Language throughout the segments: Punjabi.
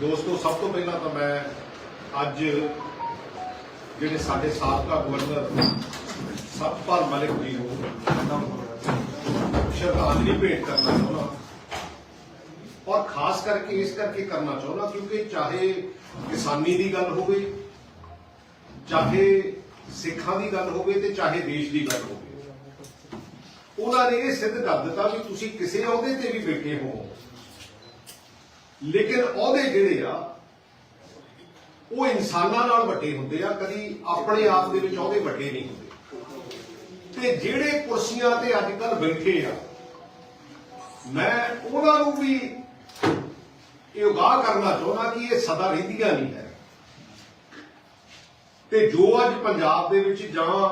ਦੋਸਤੋ ਸਭ ਤੋਂ ਪਹਿਲਾਂ ਤਾਂ ਮੈਂ ਅੱਜ ਜਿਹੜੇ ਸਾਡੇ ਸਾਬਕਾ ਗਵਰਨਰ ਸਤਪਾਲ ਮਲਿਕ ਜੀ ਨੂੰ ਸ਼ਰਧਾਂਜਲੀ ਭੇਟ ਕਰਨਾ ਚਾਹੁੰਦਾ ਔਰ ਖਾਸ ਕਰਕੇ ਇਸ ਕਰਕੇ ਕਰਨਾ ਚਾਹੁੰਦਾ ਕਿਉਂਕਿ ਚਾਹੇ ਕਿਸਾਨੀ ਦੀ ਗੱਲ ਹੋਵੇ ਚਾਹੇ ਸਿੱਖਾਂ ਦੀ ਗੱਲ ਹੋਵੇ ਤੇ ਚਾਹੇ ਦੇਸ਼ ਦੀ ਗੱਲ ਹੋਵੇ। ਉਹਨਾਂ ਨੇ ਇਹ ਸਿੱਧ ਕਰ ਦਿੱਤਾ ਵੀ ਤੁਸੀਂ ਕਿਸੇ ਅਹੁਦੇ ਤੇ ਵੀ ਬੈਠੇ ਹੋ। ਲੇਕਿਨ ਅਹੁਦੇ ਜਿਹੜੇ ਆ, ਉਹ ਇਨਸਾਨਾਂ ਨਾਲ ਵੱਡੇ ਹੁੰਦੇ ਆ, ਕਦੀ ਆਪਣੇ ਆਪ ਦੇ ਵਿੱਚ ਅਹੁਦੇ ਵੱਡੇ ਨਹੀਂ ਹੁੰਦੇ। ਤੇ ਜਿਹੜੇ ਕੁਰਸੀਆਂ ਤੇ ਅੱਜ ਕੱਲ ਬੈਠੇ ਆ, ਮੈਂ ਉਹਨਾਂ ਨੂੰ ਵੀ ਇਹ ਉਗਾਹ ਕਰਨਾ ਚਾਹੁੰਦਾ ਕਿ ਇਹ ਸਦਾ ਰਹਿੰਦੀਆਂ ਨਹੀਂ ਹੈ। ਤੇ ਜੋ ਅੱਜ ਪੰਜਾਬ ਦੇ ਵਿੱਚ ਜਾਂ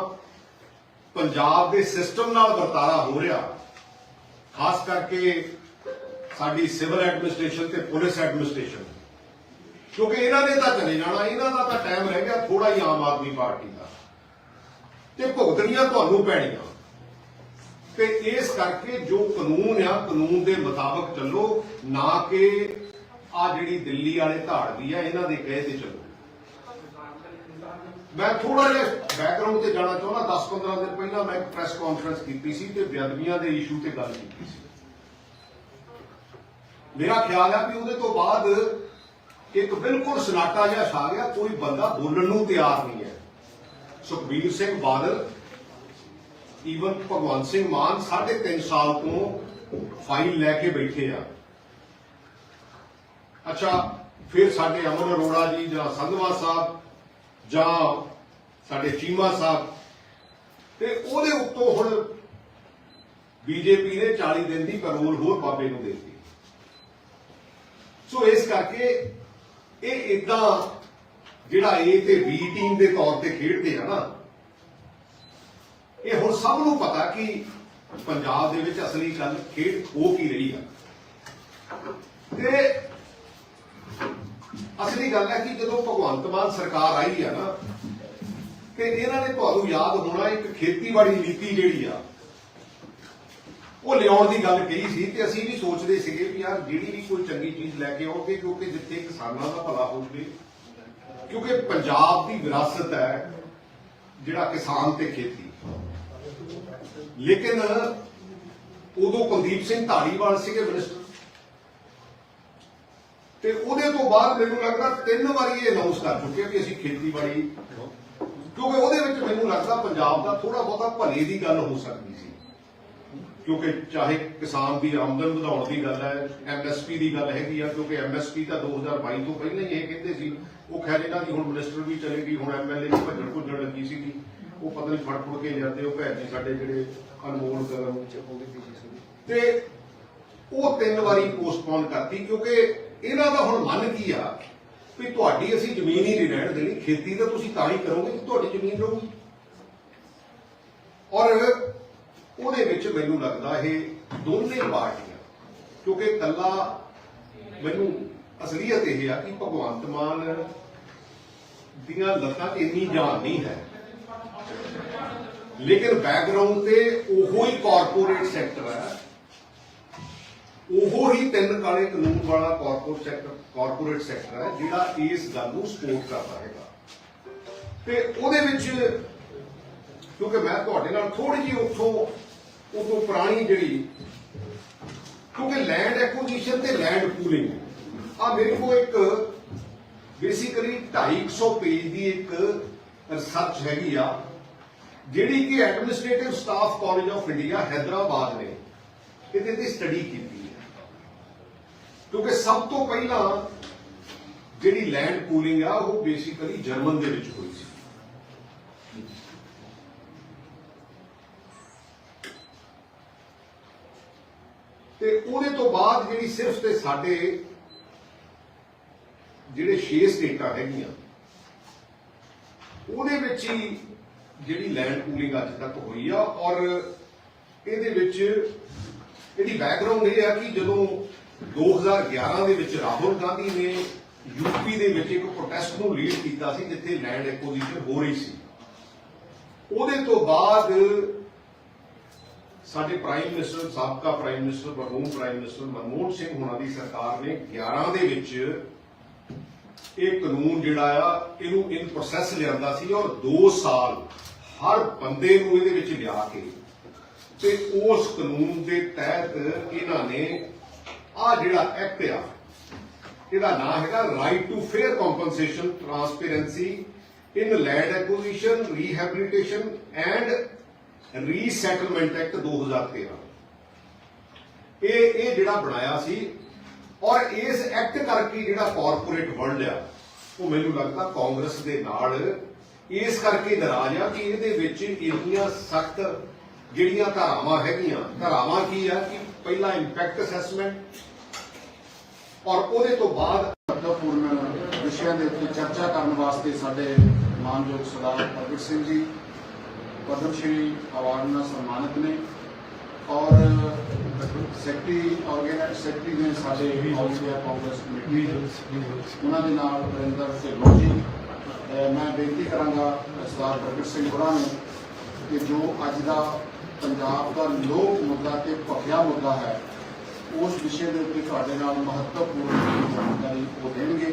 ਪੰਜਾਬ ਦੇ ਸਿਸਟਮ ਨਾਲ ਵਰਤਾਰਾ ਹੋ ਰਿਹਾ, ਖਾਸ ਕਰਕੇ ਸਾਡੀ ਸਿਵਲ ਐਡਮਿਨਿਸਟ੍ਰੇਸ਼ਨ ਤੇ ਪੁਲਿਸ ਐਡਮਿਨਿਸਟ੍ਰੇਸ਼ਨ ਕਿਉਂਕਿ ਇਹਨਾਂ ਨੇ ਤਾਂ ਚਲੇ ਜਾਣਾ, ਇਹਨਾਂ ਦਾ ਤਾਂ ਟਾਈਮ ਰਹਿ ਗਿਆ ਥੋੜਾ ਹੀ ਆਮ ਆਦਮੀ ਪਾਰਟੀ ਦਾ। ਤੇ ਭੁਗਤਣੀਆਂ ਤੁਹਾਨੂੰ ਪੈਣੀਆਂ। ਤੇ ਇਸ ਕਰਕੇ ਜੋ ਕਾਨੂੰਨ ਆ, ਕਾਨੂੰਨ ਦੇ ਮੁਤਾਬਕ ਚੱਲੋ, ਨਾ ਕਿ ਆ ਜਿਹੜੀ ਦਿੱਲੀ ਵਾਲੇ ਧਾੜਵੀ ਆ, ਇਹਨਾਂ ਦੇ ਕਹੇ ਤੇ ਚੱਲੋ। ਮੈਂ ਥੋੜਾ ਜਿਹਾ ਬੈਕਗ੍ਰਾਉਂਡ ਤੇ ਜਾਣਾ ਚਾਹੁੰਦਾ 10-15 ਦਿਨ ਪਹਿਲਾਂ ਮੈਂ ਇੱਕ ਪ੍ਰੈਸ ਕਾਨਫਰੰਸ ਕੀਤੀ ਸੀ ਤੇ ਬੇਅਦਬੀਆਂ ਦੇ ਇਸ਼ੂ ਤੇ ਗੱਲ ਕੀਤੀ ਸੀ। ਮੇਰਾ ਖਿਆਲ ਹੈ ਵੀ ਉਹਦੇ ਤੋਂ ਬਾਅਦ ਇੱਕ ਬਿਲਕੁਲ ਸਨਾਟਾ ਜਿਹਾ ਛਾ ਗਿਆ, ਕੋਈ ਬੰਦਾ ਬੋਲਣ ਨੂੰ ਤਿਆਰ ਨਹੀਂ ਹੈ। ਸੁਖਬੀਰ ਸਿੰਘ ਬਾਦਲ ਈਵਨ ਭਗਵੰਤ ਸਿੰਘ ਮਾਨ 3.5 ਸਾਲ ਤੋਂ ਫਾਈਲ ਲੈ ਕੇ ਬੈਠੇ ਆ। ਅੱਛਾ, ਫਿਰ ਸਾਡੇ ਅਮਨ ਅਰੋੜਾ ਜੀ ਜਾਂ ਸੰਧਵਾ ਸਾਹਿਬ ਜਾਂ ਸਾਡੇ ਚੀਮਾ ਸਾਹਿਬ। ਤੇ ਉਹਦੇ ਉੱਤੋਂ ਹੁਣ ਬੀਜੇਪੀ ਨੇ 40 ਦਿਨ ਦੀ ਪੈਰੋਲ ਹੋਰ ਬਾਬੇ ਨੂੰ ਦੇ ਦਿੱਤੀ। ਸੋ ਇਸ ਕਰਕੇ ਇਹ ਇਦਾਂ ਜਿਹੜਾ A ਤੇ B ਟੀਮ ਦੇ ਤੌਰ ਤੇ ਖੇਡਦੇ ਆ ਨਾ, ਇਹ ਹੁਣ ਸਭ ਨੂੰ ਪਤਾ ਕਿ ਪੰਜਾਬ ਦੇ ਵਿੱਚ ਅਸਲੀ ਗੱਲ ਖੇਡ ਹੋ ਕੀ ਰਹੀ ਆ। ਤੇ ਅਸਲੀ ਗੱਲ ਹੈ ਕਿ ਜਦੋਂ ਭਗਵੰਤ ਮਾਨ ਸਰਕਾਰ ਆਈ ਆ ਨਾ ਤੇ ਇਹਨਾਂ ਨੇ ਤੁਹਾਨੂੰ ਯਾਦ ਹੋਣਾ ਇੱਕ ਖੇਤੀਬਾੜੀ ਨੀਤੀ ਜਿਹੜੀ ਆ, ਉਹ ਲਿਆਉਣ ਦੀ ਗੱਲ ਕਹੀ ਸੀ ਤੇ ਅਸੀਂ ਵੀ ਸੋਚਦੇ ਸੀਗੇ ਵੀ ਯਾਰ ਜਿਹੜੀ ਵੀ ਕੋਈ ਚੰਗੀ ਚੀਜ਼ ਲੈ ਕੇ ਆਓਗੇ ਕਿਉਂਕਿ ਜਿੱਥੇ ਕਿਸਾਨਾਂ ਦਾ ਭਲਾ ਹੋਵੇ ਕਿਉਂਕਿ ਪੰਜਾਬ ਦੀ ਵਿਰਾਸਤ ਹੈ ਜਿਹੜਾ ਕਿਸਾਨ ਤੇ ਖੇਤੀ। ਲੇਕਿਨ ਉਦੋਂ ਕੁਲਦੀਪ ਸਿੰਘ ਧਾਲੀਵਾਲ ਸੀਗੇ ਮਿਨਿਸਟਰ ਤੇ ਉਹਦੇ ਤੋਂ ਬਾਅਦ ਮੈਨੂੰ ਲੱਗਦਾ ਤਿੰਨ ਵਾਰੀ ਇਹ ਅਨਾਉਂਸ ਕਰ ਚੁੱਕੇ ਵੀ ਅਸੀਂ ਖੇਤੀਬਾੜੀ ਕਿਉਂਕਿ ਉਹਦੇ ਵਿੱਚ ਮੈਨੂੰ ਲੱਗਦਾ ਪੰਜਾਬ ਦਾ ਥੋੜਾ ਬਹੁਤਾ ਭਲੇ ਦੀ ਗੱਲ ਹੋ ਸਕਦੀ ਸੀ। ਕਿਉਂਕਿ ਚਾਹੇ ਕਿਸਾਨ ਦੀ ਆਮਦਨ ਵਧਾਉਣ ਦੀ ਗੱਲ ਹੈ ਐਮਐਸਪੀ ਦੀ ਗੱਲ ਹੈਗੀ ਆ, ਕਿਉਂਕਿ ਐਮਐਸਪੀ ਤਾਂ 2022 ਤੋਂ ਪਹਿਲਾਂ ਹੀ ਇਹ ਕਹਿੰਦੇ ਸੀ। ਉਹ ਖੈਰ ਇਹਨਾਂ ਦੀ ਹੁਣ ਮਿਨਿਸਟਰ ਵੀ ਚਲੇ ਗਈ, ਹੁਣ ਐਮਐਲਏ ਦੀ ਭੱਜਣ ਭੁੱਜਣ ਲੱਗੀ ਸੀਗੀ ਉਹ ਪਤਾ ਨਹੀਂ ਫੜ ਫੁੜ ਕੇ ਜਾਂਦੇ, ਉਹ ਭੈਣ ਜੀ ਸਾਡੇ ਜਿਹੜੇ ਅਨਮੋਲ ਕਲਮ ਚ ਹੋ ਗਈ ਸੀ ਤੇ ਉਹ ਤਿੰਨ ਵਾਰੀ ਪੋਸਟਪੋਨ ਕਰਤੀ, ਕਿਉਂਕਿ ਇਹਨਾਂ ਦਾ ਹੁਣ ਮਨ ਕੀ ਆ? ਵੀ ਤੁਹਾਡੀ ਅਸੀਂ ਜ਼ਮੀਨ ਹੀ ਨਹੀਂ ਰਹਿਣ ਦੇਣੀ, ਖੇਤੀ ਤਾਂ ਤੁਸੀਂ ਤਾਂ ਹੀ ਕਰੋਗੇ ਜੇ ਤੁਹਾਡੀ ਜ਼ਮੀਨ ਰਹੂਗੀ। ਔਰ ਉਹਦੇ ਵਿੱਚ ਮੈਨੂੰ ਲੱਗਦਾ ਇਹ ਦੋਨੇ ਪਾਰਟੀਆਂ, ਕਿਉਂਕਿ ਕੱਲਾ ਮੈਨੂੰ ਅਸਲੀਅਤ ਇਹ ਆ ਕਿ ਭਗਵੰਤ ਮਾਨ ਦੀਆਂ ਲੱਤਾਂ 'ਚ ਇੰਨੀ ਜਾਨ ਨਹੀਂ ਹੈ। ਲੇਕਿਨ ਬੈਕਗ੍ਰਾਉਂਡ ਤੇ ਉਹੋ ਹੀ ਕਾਰਪੋਰੇਟ ਸੈਕਟਰ ਹੈ। ਉਹੋ ਹੀ ਤਿੰਨ ਕਾਲੇ ਕਾਨੂੰਨ ਵਾਲਾ ਕਾਰਪੋਰੇਟ ਸੈਕਟਰ ਕਾਰਪੋਰੇਟ ਸੈਕਟਰ ਹੈ, ਜਿਹੜਾ ਇਸ ਗੱਲ ਨੂੰ ਸਪੋਰਟ ਕਰਦਾ ਹੈਗਾ। ਤੇ ਉਹਦੇ ਵਿੱਚ ਕਿਉਂਕਿ ਮੈਂ ਤੁਹਾਡੇ ਨਾਲ ਥੋੜੀ ਜਿਹੀ ਉੱਥੋਂ ਉਦੋਂ ਪੁਰਾਣੀ ਜਿਹੜੀ, ਕਿਉਂਕਿ ਲੈਂਡ ਐਕੁਜੀਸ਼ਨ ਤੇ ਲੈਂਡ ਪੂਲਿੰਗ ਆ ਮੇਰੇ ਕੋਲ ਇੱਕ ਬੇਸਿਕਲੀ 250 ਪੇਜ ਦੀ ਇੱਕ ਰਿਸਰਚ ਹੈਗੀ ਆ, ਜਿਹੜੀ ਕਿ administrative staff college of India Hyderabad ਨੇ ਇਹਦੇ ਤੇ ਸਟੱਡੀ ਕੀਤੀ। ਕਿਉਂਕਿ ਸਭ ਤੋਂ ਪਹਿਲਾਂ ਜਿਹੜੀ ਲੈਂਡ ਪੂਲਿੰਗ ਆ, ਉਹ ਬੇਸਿਕਲੀ ਜਰਮਨ ਦੇ ਵਿੱਚ ਹੋਈ ਸੀ। ਤੇ ਉਹਦੇ ਤੋਂ ਬਾਅਦ ਜਿਹੜੀ ਸਿਰਫ ਤੇ ਸਾਡੇ ਜਿਹੜੇ 6 ਸਟੇਟਾਂ ਹੈਗੀਆਂ, ਉਹਦੇ ਵਿੱਚ ਹੀ ਜਿਹੜੀ ਲੈਂਡ ਪੂਲਿੰਗ ਅੱਜ ਤੱਕ ਹੋਈ ਆ ਔਰ ਇਹਦੇ ਵਿੱਚ ਇਹਦੀ ਬੈਕਗ੍ਰਾਉਂਡ ਇਹ ਆ ਕਿ ਜਦੋਂ 2011 ਦੇ ਵਿੱਚ ਰਾਹੁਲ ਗਾਂਧੀ ਨੇ ਯੂਪੀ ਦੇ ਵਿੱਚ ਇੱਕ ਪ੍ਰੋਟੈਸਟ ਨੂੰ ਲੀਡ ਕੀਤਾ ਸੀ, ਜਿੱਥੇ ਲੈਂਡ ਐਕੁਜੀਸ਼ਨ ਹੋ ਰਹੀ ਸੀ। ਉਹਦੇ ਤੋਂ ਬਾਅਦ ਸਾਡੇ ਪ੍ਰਾਈਮ ਮਿਨਿਸਟਰ ਸਾਬਕਾ ਪ੍ਰਾਈਮ ਮਿਨਿਸਟਰ ਮਰਹੂਮ ਪ੍ਰਾਈਮ ਮਿਨਿਸਟਰ ਮਨਮੋਹਨ ਸਿੰਘ ਹੁਣਾਂ ਦੀ ਸਰਕਾਰ ਨੇ 11 ਦੇ ਵਿੱਚ ਇਹ ਕਾਨੂੰਨ ਜਿਹੜਾ ਆ, ਇਹਨੂੰ ਇਨ ਪ੍ਰੋਸੈਸ ਲਿਆਂਦਾ ਸੀ ਔਰ 2 ਸਾਲ ਹਰ ਬੰਦੇ ਨੂੰ ਇਹਦੇ ਵਿੱਚ ਲਿਆ ਕੇ ਤੇ ਉਸ ਕਾਨੂੰਨ ਦੇ ਤਹਿਤ ਇਹਨਾਂ ਨੇ ਆ ਜਿਹੜਾ ਐਕਟ ਆ, ਇਹਦਾ ਨਾਮ ਹੈਗਾ right to fair compensation transparency in land acquisition rehabilitation and resettlement act 2013 ਇਹ ਇਹ ਜਿਹੜਾ ਬਣਾਇਆ ਸੀ ਔਰ ਇਸ ਐਕਟ ਕਰਕੇ ਜਿਹੜਾ ਕਾਰਪੋਰੇਟ ਵਰਲਡ ਆ, ਉਹ ਮੈਨੂੰ ਲੱਗਦਾ ਕਾਂਗਰਸ ਦੇ ਨਾਲ ਇਸ ਕਰਕੇ ਨਾਰਾਜ਼ ਆ ਕਿ ਇਹਦੇ ਵਿੱਚ ਇੰਨੀਆਂ ਸਖਤ ਜਿਹੜੀਆਂ ਧਾਰਾਵਾਂ ਹੈਗੀਆਂ, ਧਾਰਾਵਾਂ ਕੀ ਆ ਕਿ ਪਹਿਲਾ ਇੰਪੈਕਟ ਅਸੈਸਮੈਂਟ ਔਰ ਉਹਦੇ ਤੋਂ ਬਾਅਦ ਮਹੱਤਵਪੂਰਨ ਵਿਸ਼ਿਆਂ ਦੇ ਉੱਤੇ ਚਰਚਾ ਕਰਨ ਵਾਸਤੇ ਸਾਡੇ ਮਾਨਯੋਗ ਸਰਦਾਰ ਪ੍ਰਗਟ ਸਿੰਘ ਜੀ, ਪਦਮ ਸ਼੍ਰੀ ਅਵਾਰਡ ਨਾਲ ਸਨਮਾਨਿਤ ਨੇ ਔਰ ਸੈਕਟਰੀ ਆਰਗੇਨਾਈਜ਼ ਸੈਕਟਰੀ ਨੇ ਸਾਡੇ ਆਲ ਇੰਡੀਆ ਕਾਂਗਰਸ ਕਮੇਟੀ ਉਹਨਾਂ ਦੇ ਨਾਲ ਵਰਿੰਦਰ ਸਿੰਘ ਜੀ ਅਹ ਮੈਂ ਬੇਨਤੀ ਕਰਾਂਗਾ ਸਰਦਾਰ ਪ੍ਰਗਟ ਸਿੰਘ ਹੋਰਾਂ ਨੂੰ ਕਿ ਜੋ ਅੱਜ ਦਾ ਪੰਜਾਬ ਦਾ ਲੋਕ ਮੁੱਦਾ ਤੇ ਭਖਿਆ ਮੁੱਦਾ ਹੈ ਉਸ ਵਿਸ਼ੇ ਦੇ ਉੱਤੇ ਤੁਹਾਡੇ ਨਾਲ ਮਹੱਤਵਪੂਰਨ ਜਾਣਕਾਰੀ ਉਹ ਦੇਣਗੇ।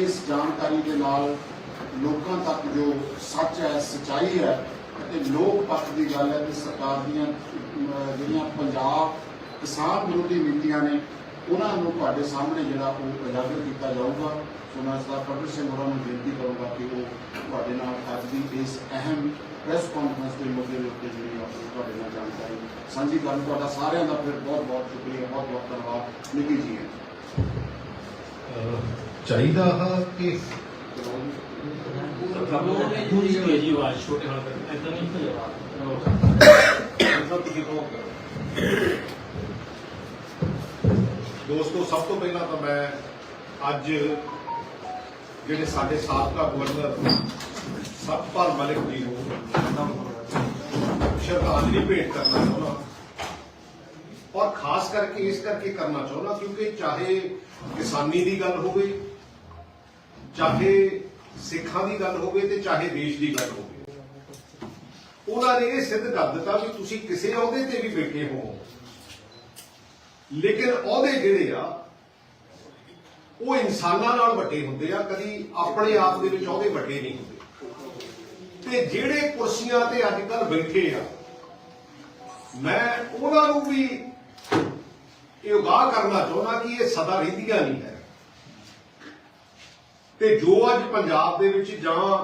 ਇਸ ਜਾਣਕਾਰੀ ਦੇ ਨਾਲ ਲੋਕਾਂ ਤੱਕ ਜੋ ਸੱਚ ਹੈ, ਸਚਾਈ ਹੈ ਅਤੇ ਲੋਕ ਪੱਖ ਦੀ ਗੱਲ ਹੈ ਕਿ ਸਰਕਾਰ ਦੀਆਂ ਜਿਹੜੀਆਂ ਪੰਜਾਬ ਕਿਸਾਨ ਵਿਰੋਧੀ ਨੀਤੀਆਂ ਨੇ ਉਹਨਾਂ ਨੂੰ ਤੁਹਾਡੇ ਸਾਹਮਣੇ ਜਿਹੜਾ ਉਹ ਉਜਾਗਰ ਕੀਤਾ ਜਾਊਗਾ। ਸੋ ਮੈਂ ਸਰਦਾਰ ਪ੍ਰਗਟ ਸਿੰਘ ਹੋਰਾਂ ਨੂੰ ਬੇਨਤੀ ਕਰੂੰਗਾ ਕਿ ਉਹ ਤੁਹਾਡੇ ਨਾਲ ਅੱਜ ਦੀ ਇਸ ਅਹਿਮ ਪ੍ਰੈਸ ਕਾਨਫਰੰਸ ਦੇ ਮੁੱਦੇ ਦੇ ਉੱਤੇ ਜਿਹੜੀ ਆ ਉਹ ਤੁਹਾਡੇ ਨਾਲ ਜਾਣਕਾਰੀ ਸਾਂਝੀ ਕਰਨ। ਤੁਹਾਡਾ ਸਾਰਿਆਂ ਦਾ ਫਿਰ ਬਹੁਤ ਬਹੁਤ ਸ਼ੁਕਰੀਆ ਬਹੁਤ ਬਹੁਤ ਧੰਨਵਾਦ। ਨਿੱਕੀ ਜੀ ਚਾਹੀਦਾ ਹੈ ਕਿ ਜਿਹੀ ਹੋਈ ਜੀ ਆਵਾਜ਼ ਛੋਟੇ ਹਾਲ ਤੱਕ ਇਦਾਂ ਨਹੀਂ ਹੋਈ ਮਤਲਬ ਤੁਸੀਂ ਕਹੋ ਦੋਸਤੋ, ਸਭ ਤੋਂ ਪਹਿਲਾਂ ਤਾਂ ਮੈਂ ਅੱਜ ਜਿਹੜੇ ਸਾਡੇ ਸਾਬਕਾ ਗਵਰਨਰ ਸਤਪਾਲ ਮਲਿਕ ਜੀ ਨੂੰ ਸ਼ਰਧਾਂਜਲੀ ਭੇਟ ਕਰਨਾ ਚਾਹੁੰਦਾ ਔਰ ਖਾਸ ਕਰਕੇ ਇਸ ਕਰਕੇ ਕਰਨਾ ਚਾਹੁੰਦਾ ਕਿਉਂਕਿ ਚਾਹੇ ਕਿਸਾਨੀ ਦੀ ਗੱਲ ਹੋਵੇ, ਚਾਹੇ ਸਿੱਖਾਂ ਦੀ ਗੱਲ ਹੋਵੇ ਤੇ ਚਾਹੇ ਦੇਸ਼ ਦੀ ਗੱਲ ਹੋਵੇ। ਉਹਨਾਂ ਨੇ ਇਹ ਸਿੱਧ ਕਰ ਦਿੱਤਾ ਵੀ ਤੁਸੀਂ ਕਿਸੇ ਅਹੁਦੇ ਤੇ ਵੀ ਬੈਠੇ ਹੋ। ਲੇਕਿਨ ਅਹੁਦੇ ਜਿਹੜੇ ਆ, ਉਹ ਇਨਸਾਨਾਂ ਨਾਲ ਵੱਡੇ ਹੁੰਦੇ ਆ, ਕਦੀ ਆਪਣੇ ਆਪ ਦੇ ਵਿੱਚ ਅਹੁਦੇ ਵੱਡੇ ਨਹੀਂ ਹੁੰਦੇ। ਤੇ ਜਿਹੜੇ ਕੁਰਸੀਆਂ ਤੇ ਅੱਜ ਕੱਲ ਬੈਠੇ ਆ, ਮੈਂ ਉਹਨਾਂ ਨੂੰ ਵੀ ਇਹ ਉਗਾਹ ਕਰਨਾ ਚਾਹੁੰਦਾ ਕਿ ਇਹ ਸਦਾ ਰਹਿੰਦੀਆਂ ਨਹੀਂ ਹੈ। ਤੇ ਜੋ ਅੱਜ ਪੰਜਾਬ ਦੇ ਵਿੱਚ ਜਾਂ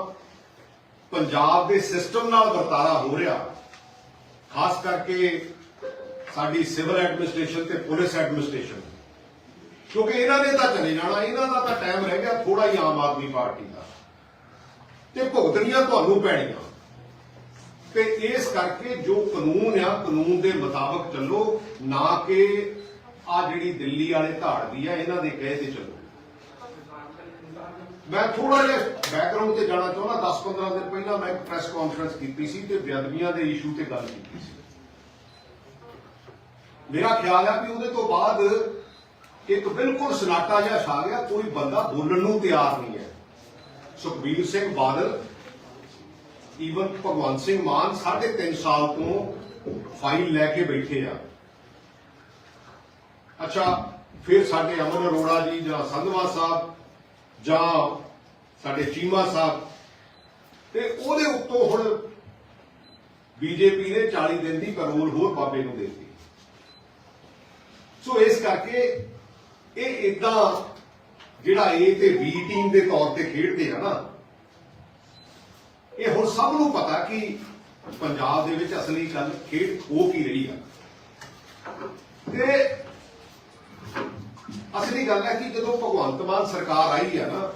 ਪੰਜਾਬ ਦੇ ਸਿਸਟਮ ਨਾਲ ਵਰਤਾਰਾ ਹੋ ਰਿਹਾ, ਖਾਸ ਕਰਕੇ ਸਾਡੀ ਸਿਵਲ ਐਡਮਿਨਿਸਟ੍ਰੇਸ਼ਨ ਤੇ ਪੁਲਿਸ ਐਡਮਿਨਿਸਟ੍ਰੇਸ਼ਨ। ਕਿਉਂਕਿ ਇਹਨਾਂ ਨੇ ਤਾਂ ਚਲੇ ਜਾਣਾ, ਇਹਨਾਂ ਦਾ ਤਾਂ ਟਾਈਮ ਰਹਿ ਗਿਆ ਥੋੜਾ ਹੀ ਆਮ ਆਦਮੀ ਪਾਰਟੀ ਦਾ। ਤੇ ਭੁਗਤਣੀਆਂ ਤੁਹਾਨੂੰ ਪੈਣੀਆਂ। ਤੇ ਇਸ ਕਰਕੇ ਜੋ ਕਾਨੂੰਨ ਆ, ਕਾਨੂੰਨ ਦੇ ਮੁਤਾਬਕ ਚੱਲੋ, ਨਾ ਕਿ ਆ ਜਿਹੜੀ ਦਿੱਲੀ ਵਾਲੇ ਧਾੜਵੀ ਆ, ਇਹਨਾਂ ਦੇ ਕਹੇ ਤੇ ਚੱਲੋ। ਮੈਂ ਥੋੜਾ ਜਿਹਾ ਬੈਕਗ੍ਰਾਉਂਡ ਤੇ ਜਾਣਾ ਚਾਹੁੰਦਾ 10-15 ਦਿਨ ਪਹਿਲਾਂ ਮੈਂ ਇੱਕ ਪ੍ਰੈਸ ਕਾਨਫਰੰਸ ਕੀਤੀ ਸੀ ਤੇ ਬੇਅਦਬੀਆਂ ਦੇ ਇਸ਼ੂ ਤੇ ਗੱਲ ਕੀਤੀ ਸੀ। ਮੇਰਾ ਖਿਆਲ ਹੈ ਵੀ ਉਹਦੇ ਤੋਂ ਬਾਅਦ ਇੱਕ ਬਿਲਕੁਲ ਸਨਾਟਾ ਜਿਹਾ ਛਾ ਗਿਆ, ਕੋਈ ਬੰਦਾ ਬੋਲਣ ਨੂੰ ਤਿਆਰ ਨਹੀਂ ਹੈ। ਸੁਖਬੀਰ ਸਿੰਘ ਬਾਦਲ ਈਵਨ ਭਗਵੰਤ ਸਿੰਘ ਮਾਨ ਸਾਢੇ ਤਿੰਨ ਸਾਲ ਤੋਂ ਫਾਈਲ ਲੈ ਕੇ ਬੈਠੇ ਆ। ਅੱਛਾ, ਫਿਰ ਸਾਡੇ ਅਮਨ ਅਰੋੜਾ ਜੀ ਜਾਂ ਸੰਧਵਾ ਸਾਹਿਬ ਜਾਂ ਸਾਡੇ ਚੀਮਾ ਸਾਹਿਬ, ਤੇ ਉਹਦੇ ਉੱਤੋਂ ਹੁਣ ਬੀਜੇਪੀ ਨੇ 40 ਦਿਨ ਦੀ ਪੈਰੋਲ ਹੋਰ ਬਾਬੇ ਨੂੰ ਦੇ ਦਿੱਤੀ। ਸੋ ਇਸ ਕਰਕੇ ਇਹ ਇਦਾਂ ਜਿਹੜਾ ਏ ਤੇ ਬੀ ਟੀਮ ਦੇ ਤੌਰ ਤੇ ਖੇਡਦੇ ਆ ਨਾ, ਇਹ ਹੁਣ ਸਭ ਨੂੰ ਪਤਾ ਕਿ ਪੰਜਾਬ ਦੇ ਵਿੱਚ ਅਸਲੀ ਗੱਲ ਖੇਡ ਹੋ ਕੀ ਰਹੀ ਆ। ਤੇ ਅਸਲੀ ਗੱਲ ਹੈ ਕਿ ਜਦੋਂ ਭਗਵੰਤ ਮਾਨ ਸਰਕਾਰ ਆਈ ਆ ਨਾ,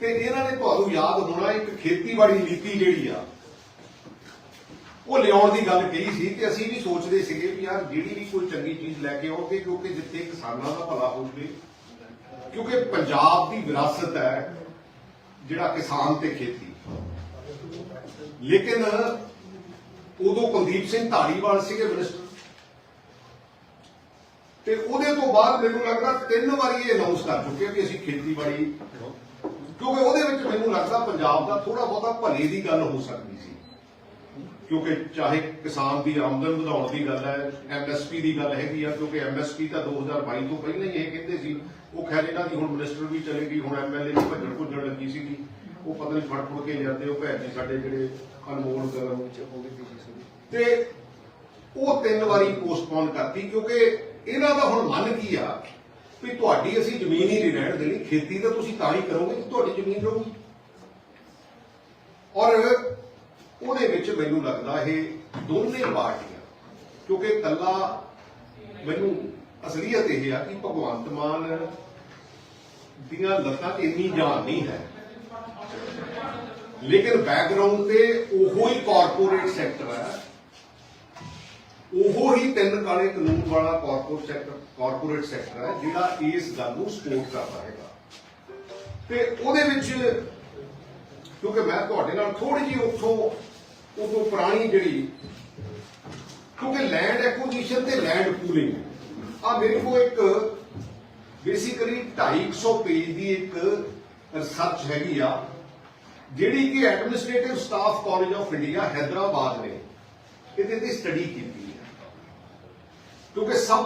ਤੇ ਇਹਨਾਂ ਨੇ ਤੁਹਾਨੂੰ ਯਾਦ ਹੋਣਾ ਇੱਕ ਖੇਤੀਬਾੜੀ ਨੀਤੀ ਜਿਹੜੀ ਆ ਉਹ ਲਿਆਉਣ ਦੀ ਗੱਲ ਕਹੀ ਸੀ ਤੇ ਅਸੀਂ ਵੀ ਸੋਚਦੇ ਸੀਗੇ ਵੀ ਯਾਰ ਜਿਹੜੀ ਵੀ ਕੋਈ ਚੰਗੀ ਚੀਜ਼ ਲੈ ਕੇ ਆਓਗੇ ਕਿਉਂਕਿ ਜਿੱਥੇ ਕਿਸਾਨਾਂ ਦਾ ਭਲਾ ਹੋਵੇ ਕਿਉਂਕਿ ਪੰਜਾਬ ਦੀ ਵਿਰਾਸਤ ਹੈ ਜਿਹੜਾ ਕਿਸਾਨ ਤੇ ਖੇਤੀ। ਲੇਕਿਨ ਉਦੋਂ ਕੁਲਦੀਪ ਸਿੰਘ ਧਾਲੀਵਾਲ ਸੀਗੇ ਮਿਨਿਸਟਰ ਤੇ ਉਹਦੇ ਤੋਂ ਬਾਅਦ ਮੈਨੂੰ ਲੱਗਦਾ ਤਿੰਨ ਵਾਰੀ ਇਹ ਅਨਾਉਂਸ ਕਰ ਚੁੱਕੇ ਵੀ ਅਸੀਂ ਖੇਤੀਬਾੜੀ ਕਿਉਂਕਿ ਉਹਦੇ ਵਿੱਚ ਮੈਨੂੰ ਲੱਗਦਾ ਪੰਜਾਬ ਦਾ ਥੋੜਾ ਬਹੁਤਾ ਭਲੇ ਦੀ ਗੱਲ ਹੋ ਸਕਦੀ ਸੀ। ਕਿਉਂਕਿ ਚਾਹੇ ਕਿਸਾਨ ਦੀ ਆਮਦਨ ਵਧਾਉਣ ਦੀ ਗੱਲ ਹੈ ਐਮਐਸਪੀ ਦੀ ਗੱਲ ਹੈਗੀ ਆ, ਕਿਉਂਕਿ ਐਮਐਸਪੀ ਤਾਂ 2022 ਤੋਂ ਪਹਿਲਾਂ ਹੀ ਇਹ ਕਹਿੰਦੇ ਸੀ, ਉਹ ਖੈਰ ਇਹਨਾਂ ਦੀ ਹੁਣ ਮਿਨਿਸਟਰ ਵੀ ਚਲੇ ਗਈ, ਹੁਣ ਐਮਐਲਏ ਵੀ ਭੱਜਣ ਭੁੱਜਣ ਲੱਗੀ ਸੀਗੀ। ਉਹ ਪਤਾ ਨਹੀਂ ਫੜ ਫੁੜ ਕੇ ਜਾਂਦੇ, ਉਹ ਭੈਣ ਜੀ ਸਾਡੇ ਜਿਹੜੇ ਅਨਮੋਲ ਗਰਮ ਵਿੱਚ ਤੇ ਉਹ ਤਿੰਨ ਵਾਰੀ ਪੋਸਟਪੋਨ ਕਰਤੀ, ਕਿਉਂਕਿ ਇਹਨਾਂ ਦਾ ਹੁਣ ਮਨ ਕੀ ਆ, ਵੀ ਤੁਹਾਡੀ ਅਸੀਂ ਜ਼ਮੀਨ ਹੀ ਨਹੀਂ ਰਹਿਣ ਦੇਣੀ, ਖੇਤੀ ਤਾਂ ਤੁਸੀਂ ਤਾਂ ਹੀ ਕਰੋਗੇ ਕਿ ਤੁਹਾਡੀ ਜ਼ਮੀਨ ਰਹੂਗੀ। ਔਰ ਉਹਦੇ ਵਿੱਚ ਮੈਨੂੰ ਲੱਗਦਾ ਇਹ ਦੋਨੇ ਪਾਰਟੀਆਂ, ਕਿਉਂਕਿ ਕੱਲਾ ਮੈਨੂੰ ਅਸਲੀਅਤ ਇਹ ਆ ਕਿ ਭਗਵੰਤ ਮਾਨ ਦੀਆਂ ਲੱਤਾਂ 'ਚ ਇੰਨੀ ਜਾਨ ਨਹੀਂ ਹੈ। ਲੇਕਿਨ ਬੈਕਗ੍ਰਾਉਂਡ ਤੇ ਉਹੋ ਹੀ ਕਾਰਪੋਰੇਟ ਸੈਕਟਰ ਹੈ। ਉਹੋ ਹੀ ਤਿੰਨ ਕਾਲੇ ਕਾਨੂੰਨ ਵਾਲਾ ਕਾਰਪੋਰੇਟ ਸੈਕਟਰ ਕਾਰਪੋਰੇਟ ਸੈਕਟਰ ਹੈ, ਜਿਹੜਾ ਇਸ ਗੱਲ ਨੂੰ ਸਪੋਰਟ ਕਰਦਾ ਹੈਗਾ। ਤੇ ਉਹਦੇ ਵਿੱਚ, ਕਿਉਂਕਿ ਮੈਂ ਤੁਹਾਡੇ ਨਾਲ ਥੋੜੀ ਜਿਹੀ ਉੱਥੋਂ ਉਦੋਂ ਪੁਰਾਣੀ ਜਿਹੜੀ, ਕਿਉਂਕਿ ਲੈਂਡ ਐਕੁਜੀਸ਼ਨ ਤੇ ਲੈਂਡ ਪੂਲਿੰਗ ਆ ਮੇਰੇ ਕੋਲ ਇੱਕ ਬੇਸਿਕਲੀ 250 ਪੇਜ ਦੀ ਇੱਕ ਰਿਸਰਚ ਹੈਗੀ ਆ, ਜਿਹੜੀ ਕਿ administrative staff college of India Hyderabad ਨੇ ਇਹਦੇ ਤੇ ਸਟੱਡੀ ਕੀਤੀ ਹੈ। ਕਿਉਂਕਿ ਸਭ